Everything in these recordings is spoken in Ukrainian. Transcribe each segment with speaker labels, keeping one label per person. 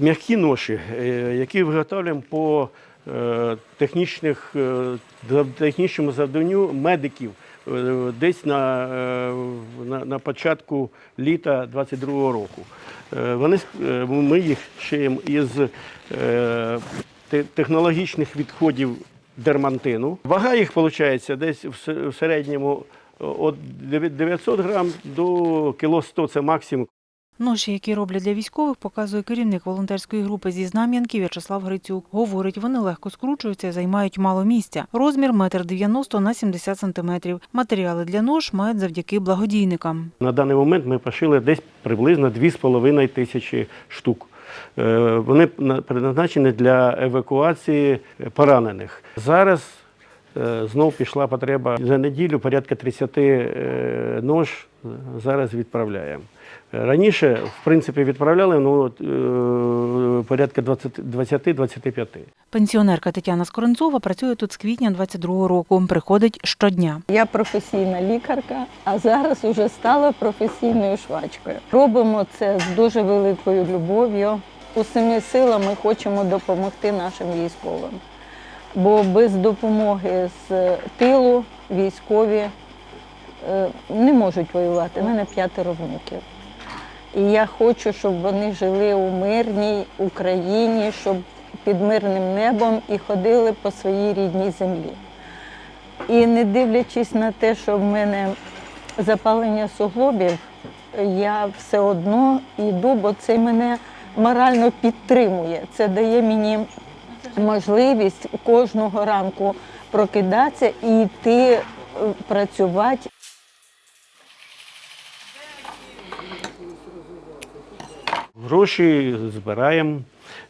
Speaker 1: М'які ноші, е, які виготовляємо по е, технічних, е, технічному завданню медиків десь на, на, на початку літа 22-го року. Вони, ми їх шиємо із технологічних відходів дермантину. Вага їх виходить десь в середньому від 900 грам до кіло 100 – це максимум.
Speaker 2: Ноші, які роблять для військових, показує керівник волонтерської групи зі Знам'янки В'ячеслав Грицюк. Говорить, вони легко скручуються займають мало місця. Розмір – метр 90 на 70 сантиметрів. Матеріали для нож мають завдяки благодійникам.
Speaker 1: На даний момент ми пошили десь приблизно 2,5 тисячі штук. Е, Вони на- предназначені для евакуації поранених. Зараз е, знов пішла потреба за неділю порядка 30 е, нож зараз відправляємо. Раніше, в принципі, відправляли ну, е, порядка 20 20-25.
Speaker 2: Пенсіонерка Тетяна Скоренцова працює тут з квітня 22-го року. Приходить щодня.
Speaker 3: Я професійна лікарка, а зараз уже стала професійною швачкою. Робимо це з дуже великою любов'ю. Усіми силами хочемо допомогти нашим військовим. Бо без допомоги з тилу військові е, не можуть воювати. У мене п'ятеро внуків. І я хочу, щоб вони жили у мирній Україні, щоб під мирним небом і ходили по своїй рідній землі. І не дивлячись на те, що в мене запалення суглобів, я все одно йду, бо це мене морально підтримує. Це дає мені можливість кожного ранку прокидатися і йти е, працювати.
Speaker 1: Гроші збираємо,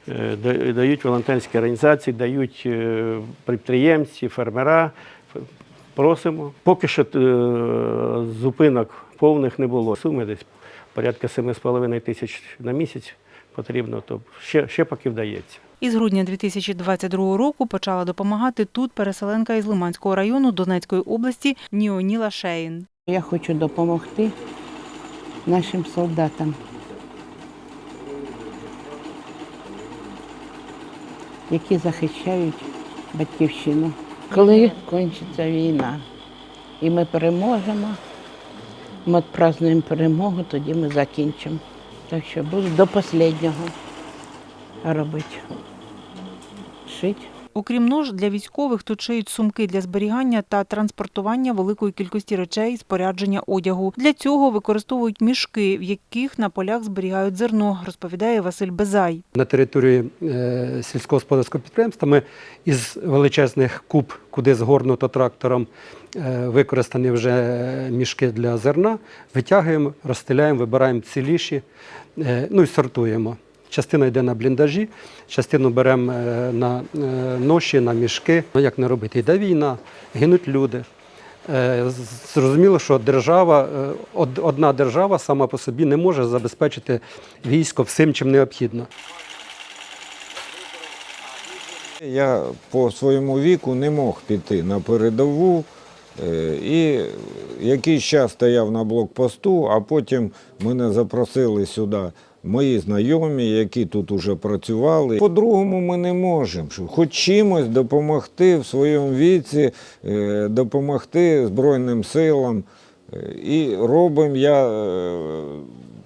Speaker 1: е, дають волонтерські організації, дають е, підприємці, фермера. Просимо. Поки що е, зупинок повних не було. Суми десь порядка 7,5 тисяч на місяць потрібно, то ще, ще поки вдається.
Speaker 2: Із грудня 2022 року почала допомагати тут переселенка із Лиманського району Донецької області Ніоніла Шеїн.
Speaker 4: Я хочу допомогти нашим солдатам, які захищають батьківщину. Коли кончиться війна і ми переможемо, ми відпразнуємо перемогу, тоді ми закінчимо. Так що буду до останнього робити. Шить.
Speaker 2: Окрім нож, для військових тут шиють сумки для зберігання та транспортування великої кількості речей спорядження одягу. Для цього використовують мішки, в яких на полях зберігають зерно, розповідає Василь Безай.
Speaker 5: На території е, сільськогосподарського підприємства ми із величезних куб, куди згорнуто трактором, е, використані вже мішки для зерна, витягуємо, розстеляємо, вибираємо ціліші, е, ну і сортуємо. Частина йде на бліндажі, частину беремо е, на е, ноші, на мішки. Ну як не робити? Йде війна, гинуть люди. Е, Зрозуміло, що держава, одна держава сама по собі не може забезпечити військо всім, чим необхідно.
Speaker 6: Я по своєму віку не мог піти на передову. І якийсь час стояв на блокпосту, а потім мене запросили сюди мої знайомі, які тут уже працювали. По-другому ми не можемо. що Хоч чимось допомогти в своєму віці, е, допомогти Збройним силам. Е, І робимо я е,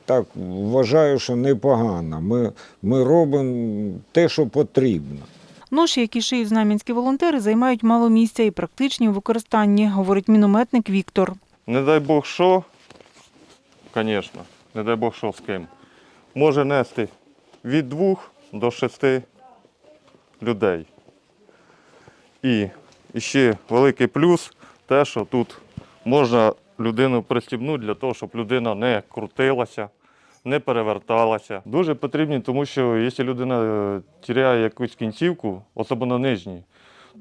Speaker 6: так вважаю, що непогано. Ми, ми робимо те, що потрібно.
Speaker 2: Ноші, які шиють знам'янські волонтери, займають мало місця і практичні у використанні, говорить мінометник Віктор.
Speaker 7: Не дай Бог що, звісно, не дай Бог що з ким. Може нести від двох до шести людей. І ще великий плюс те, що тут можна людину пристібнути для того, щоб людина не крутилася, не переверталася. Дуже потрібні, тому що якщо людина е, тіряє якусь кінцівку, особливо нижній,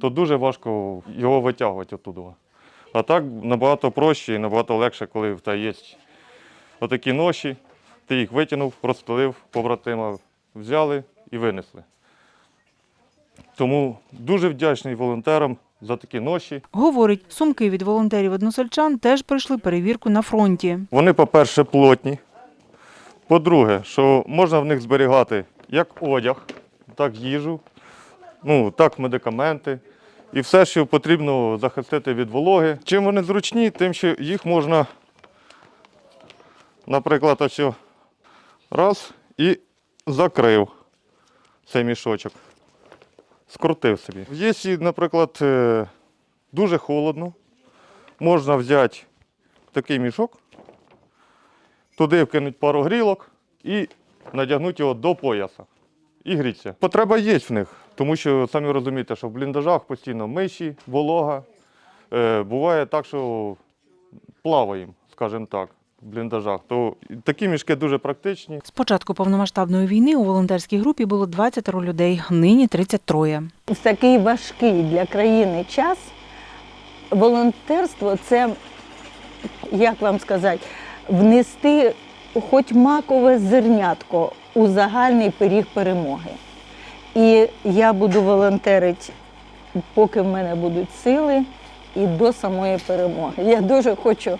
Speaker 7: то дуже важко його витягувати оттуда. А так набагато проще і набагато легше, коли в тебе є отакі ноші, ти їх витягнув, розстелив, побратима взяли і винесли. Тому дуже вдячний волонтерам за такі ноші.
Speaker 2: Говорить, сумки від волонтерів односельчан теж пройшли перевірку на фронті.
Speaker 7: Вони, по-перше, плотні. По-друге, що можна в них зберігати як одяг, так їжу, ну, так медикаменти. І все, що потрібно захистити від вологи. Чим вони зручні, тим, що їх можна, наприклад, ось раз і закрив цей мішочок. Скрутив собі. Якщо, наприклад, е, дуже холодно, можна взяти такий мішок, туди вкинути пару грілок і надягнути його до пояса. І гріться. Потреба є в них, тому що самі розумієте, що в бліндажах постійно миші, волога. Е, буває так, що плаваємо, скажімо так, бліндажах. То такі мішки дуже практичні.
Speaker 2: З початку повномасштабної війни у волонтерській групі було 20 людей, нині 33.
Speaker 3: В такий важкий для країни час волонтерство це, як вам сказати, внести хоч макове зернятко у загальний пиріг перемоги. І я буду волонтерити, поки в мене будуть сили, і до самої перемоги. Я дуже хочу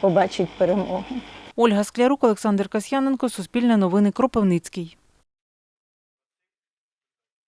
Speaker 3: побачити перемогу.
Speaker 2: Ольга Склярук, Олександр Касьяненко, Суспільне новини, Кропивницький.